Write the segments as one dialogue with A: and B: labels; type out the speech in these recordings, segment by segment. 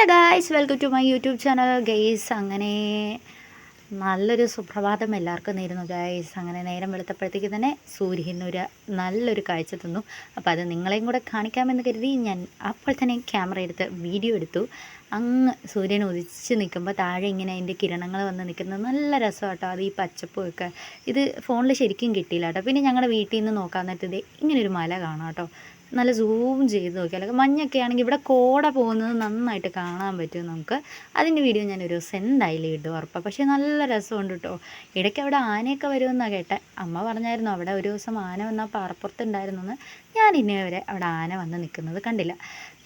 A: Hello guys welcome to my YouTube channel guys അങ്ങനെ നല്ലൊരു സുപ്രഭാതം എല്ലാവർക്കും നേരുന്നു ഗായ്സ് അങ്ങനെ നേരം വെളുത്തപ്പോഴത്തേക്ക് തന്നെ സൂര്യൻ ഒരു നല്ലൊരു കാഴ്ച തന്നു. അപ്പോൾ അത് നിങ്ങളെയും കൂടെ കാണിക്കാമെന്ന് കരുതി ഞാൻ അപ്പോൾ തന്നെ ക്യാമറ എടുത്ത് വീഡിയോ എടുത്തു. അങ്ങ് സൂര്യൻ ഉദിച്ച് നിൽക്കുമ്പോൾ താഴെ ഇങ്ങനെ അതിന്റെ കിരണങ്ങൾ വന്ന് നിൽക്കുന്നത് നല്ല രസം കേട്ടോ അത് ഈ പച്ചപ്പൊക്കെ ഇത് ഫോണിൽ ശരിക്കും കിട്ടിയില്ല കേട്ടോ. പിന്നെ ഞങ്ങളുടെ വീട്ടിൽ നിന്ന് നോക്കാൻ നേരത്തത് ഇങ്ങനൊരു മല കാണാം കേട്ടോ. നല്ല സൂം ചെയ്ത് നോക്കിയാൽ മഞ്ഞൊക്കെ ആണെങ്കിൽ ഇവിടെ കോട പോകുന്നത് നന്നായിട്ട് കാണാൻ പറ്റും നമുക്ക്. അതിന്റെ വീഡിയോ ഞാൻ ഒരു ദിവസം എന്തായാലും ഇടും ഉറപ്പാണ് പക്ഷേ നല്ല രസമുണ്ട് കേട്ടോ ഇടയ്ക്ക് അവിടെ ആനയൊക്കെ വരുമെന്നാണ് കേട്ടെ. അമ്മ പറഞ്ഞായിരുന്നു അവിടെ ഒരു ദിവസം ആന വന്നാൽ പാറപ്പുറത്തുണ്ടായിരുന്നു എന്ന് ഞാൻ ഇന്നേ വരെ അവിടെ ആന വന്ന് നിൽക്കുന്നത് കണ്ടില്ല.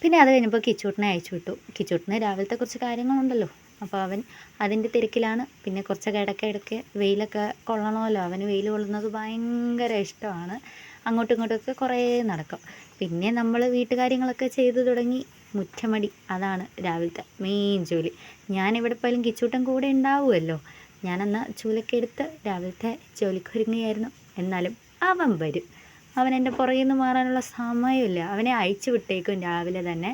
A: പിന്നെ അത് കഴിഞ്ഞപ്പോൾ കിച്ചൂട്ടിനെ അയച്ചു വിട്ടു. കിച്ചൂട്ടിന് രാവിലത്തെ കുറച്ച് കാര്യങ്ങളുണ്ടല്ലോ. അപ്പോൾ അവൻ അതിന്റെ തിരക്കിലാണ്. പിന്നെ കുറച്ചൊക്കെ ഇടയ്ക്ക് വെയിലൊക്കെ കൊള്ളണമല്ലോ. അവന് വെയിൽ കൊള്ളുന്നത് ഭയങ്കര ഇഷ്ടമാണ്. അങ്ങോട്ടും ഇങ്ങോട്ടുമൊക്കെ കുറേ നടക്കും. പിന്നെ നമ്മൾ വീട്ടുകാര്യങ്ങളൊക്കെ ചെയ്തു തുടങ്ങി മുറ്റമടി. അതാണ് രാവിലത്തെ മെയിൻ ജോലി. ഞാൻ ഇവിടെ പോയാലും കിച്ചൂട്ടൻ കൂടെ ഉണ്ടാവുമല്ലോ. ഞാനെന്നാ ചൂലൊക്കെ എടുത്ത് രാവിലത്തെ ജോലിക്ക് ഒരുങ്ങുകയായിരുന്നു. എന്നാലും അവൻ വരും. അവൻ എന്റെ പുറകിൽ നിന്ന് മാറാനുള്ള സമയമില്ല. അവനെ അയച്ചു വിട്ടേക്കും രാവിലെ തന്നെ.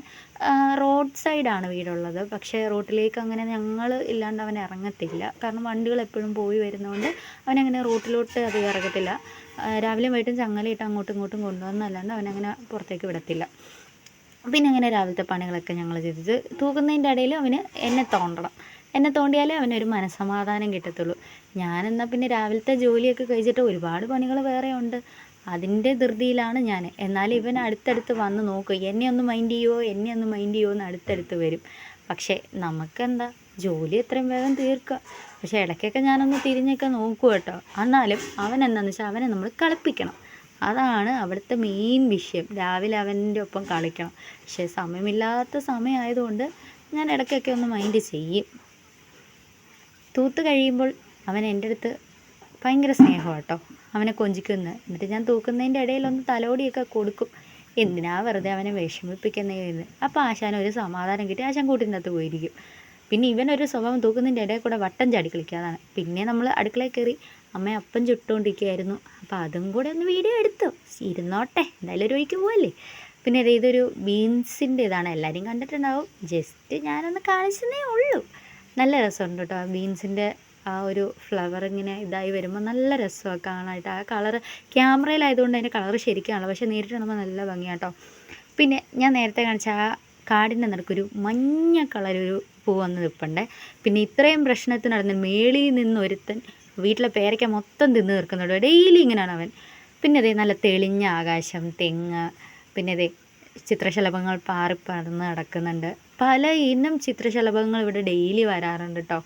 A: റോഡ് സൈഡാണ് വീടുള്ളത്. പക്ഷേ റോട്ടിലേക്ക് അങ്ങനെ ഞങ്ങൾ ഇല്ലാണ്ട് അവൻ ഇറങ്ങത്തില്ല. കാരണം വണ്ടികൾ എപ്പോഴും പോയി വരുന്നതുകൊണ്ട് അവനങ്ങനെ റോട്ടിലോട്ട് അധികം ഇറങ്ങത്തില്ല. രാവിലെ വൈകിട്ടും ചങ്ങലയിട്ട് അങ്ങോട്ടും ഇങ്ങോട്ടും കൊണ്ടുവന്നല്ലാണ്ട് അവനങ്ങനെ പുറത്തേക്ക് വിടത്തില്ല. പിന്നെ അങ്ങനെ രാവിലത്തെ പണികളൊക്കെ ഞങ്ങൾ ചെയ്തത് തൂക്കുന്നതിന്റെ ഇടയിൽ അവന് എന്നെ തോണ്ടണം. എന്നെ തോണ്ടിയാലേ അവനൊരു മനസ്സമാധാനം കിട്ടത്തുള്ളൂ. ഞാനെന്നാൽ പിന്നെ രാവിലത്തെ ജോലിയൊക്കെ കഴിച്ചിട്ട് ഒരുപാട് പണികൾ വേറെ ഉണ്ട് അതിന്റെ ധൃതിയിലാണ് ഞാൻ. എന്നാൽ ഇവൻ അടുത്തടുത്ത് വന്ന് നോക്കും. എന്നെ ഒന്ന് മൈൻഡ് ചെയ്യുമോ എന്നെ ഒന്ന് മൈൻഡ് ചെയ്യുമോ എന്ന് അടുത്തടുത്ത് വരും. പക്ഷേ നമുക്കെന്താ? ജോലി എത്രയും വേഗം തീർക്കുക. പക്ഷേ ഇടയ്ക്കൊക്കെ ഞാനൊന്ന് തിരിഞ്ഞൊക്കെ നോക്കും കേട്ടോ. എന്നാലും അവൻ എന്താണെന്ന് വെച്ചാൽ അവനെ നമ്മൾ കളിപ്പിക്കണം. അതാണ് അവിടുത്തെ മെയിൻ വിഷയം. രാവിലെ അവന്റെ ഒപ്പം കളിക്കണം. പക്ഷേ സമയമില്ലാത്ത സമയമായതുകൊണ്ട് ഞാൻ ഇടയ്ക്കൊക്കെ ഒന്ന് മൈൻഡ് ചെയ്യും. തൂത്ത് കഴിയുമ്പോൾ അവൻ എന്റെ അടുത്ത് ഭയങ്കര സ്നേഹമാണ് കേട്ടോ അവനെ കൊഞ്ചിക്കുന്ന. എന്നിട്ട് ഞാൻ തൂക്കുന്നതിന്റെ ഇടയിലൊന്ന് തലോടിയൊക്കെ കൊടുക്കും. എന്തിനാ വെറുതെ അവനെ വിഷമിപ്പിക്കുന്നതെന്ന് അപ്പോൾ ആശാൻ ഒരു സമാധാനം കിട്ടി. ആശാൻ കൂട്ടിനകത്ത് പോയിരിക്കും. പിന്നെ ഇവനൊരു സ്വഭാവം തൂക്കുന്നതിന്റെ ഇടയിൽ കൂടെ വട്ടം ചാടി കളിക്കാതാണ്. പിന്നെ നമ്മൾ അടുക്കളയിൽ കയറി അമ്മ അപ്പം ചുട്ടുകൊണ്ടിരിക്കുകയായിരുന്നു അപ്പോൾ അതും കൂടെ ഒന്ന് വീഡിയോ എടുത്തു. ഇരുന്നോട്ടെ. എന്തായാലും ഒരു വഴിക്ക് പോവല്ലേ? പിന്നെ ഇതൊരു ബീൻസിന്റെ ഇതാണ് എല്ലാവരും കണ്ടിട്ടുണ്ടാവും. ജസ്റ്റ് ഞാനൊന്ന് കാണിച്ചതേ ഉള്ളൂ. നല്ല രസമുണ്ട് കേട്ടോ ബീൻസിന്റെ ആ ഒരു ഫ്ലവർ ഇങ്ങനെ ഇതായി വരുമ്പോൾ നല്ല രസമാണ് കാണാനായിട്ട്. ആ കളറ് ക്യാമറയിലായതുകൊണ്ട് അതിന്റെ കളറ് ശരിക്കാണല്ലോ. പക്ഷേ നേരിട്ട് കാണുമ്പോൾ നല്ല ഭംഗിയാട്ടോ. പിന്നെ ഞാൻ നേരത്തെ കാണിച്ച ആ കാടിന്റെ നടുക്കൊരു മഞ്ഞ കളറൊരു പൂ വന്ന് നിൽപ്പുണ്ടേ പിന്നെ ഇത്രയും പ്രശ്നത്തിന് നടന്ന് മേളിൽ നിന്ന് ഒരുത്തൻ വീട്ടിലെ പേരയ്ക്ക മൊത്തം തിന്ന് തീർക്കുന്നുണ്ട്. ഡെയിലി ഇങ്ങനെയാണ് അവൻ. പിന്നെ അതേ നല്ല തെളിഞ്ഞ ആകാശം തെങ്ങ് പിന്നെ അതേ ചിത്രശലഭങ്ങൾ പാറിപ്പറന്ന് നടക്കുന്നുണ്ട്. പല ഇനം ചിത്രശലഭങ്ങൾ ഇവിടെ ഡെയിലി വരാറുണ്ട് കേട്ടോ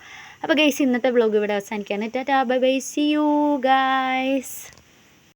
A: അപ്പോൾ ഗൈസ് ഇന്നത്തെ ബ്ലോഗ് ഇവിടെ അവസാനിക്കാൻ tata bye bye see you guys